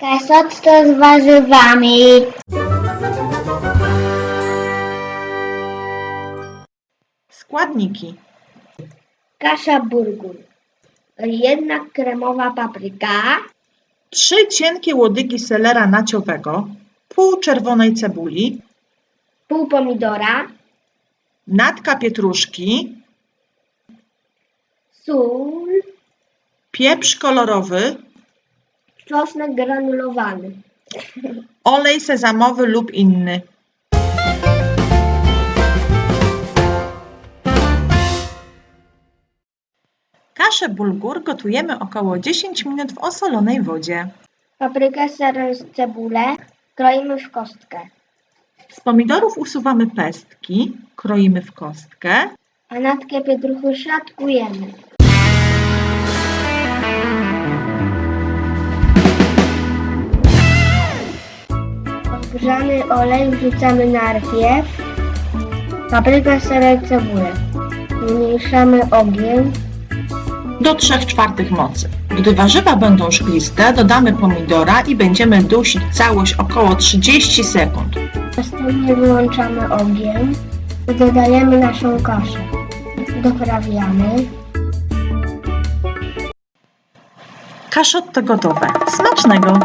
Kasotto z warzywami. Składniki. Kasza burgur. Jedna kremowa papryka. Trzy cienkie łodygi selera naciowego, pół czerwonej cebuli, Pół pomidora. natka pietruszki, Sól. pieprz kolorowy, Czosnek granulowany. olej sezamowy lub inny. Kaszę bulgur gotujemy około 10 minut w osolonej wodzie. Paprykę, ser, cebulę kroimy w kostkę. Z pomidorów usuwamy pestki, kroimy w kostkę. A natkę pietruchu szatkujemy. Odgrzany olej wrzucamy najpierw. Paprykę, serek, cebulę. Zmniejszamy ogień. do 3 czwartych mocy. Gdy warzywa będą szkliste, dodamy pomidora i będziemy dusić całość około 30 sekund. Następnie wyłączamy ogień i dodajemy naszą kaszę. Doprawiamy. Kaszotto gotowe. Smacznego!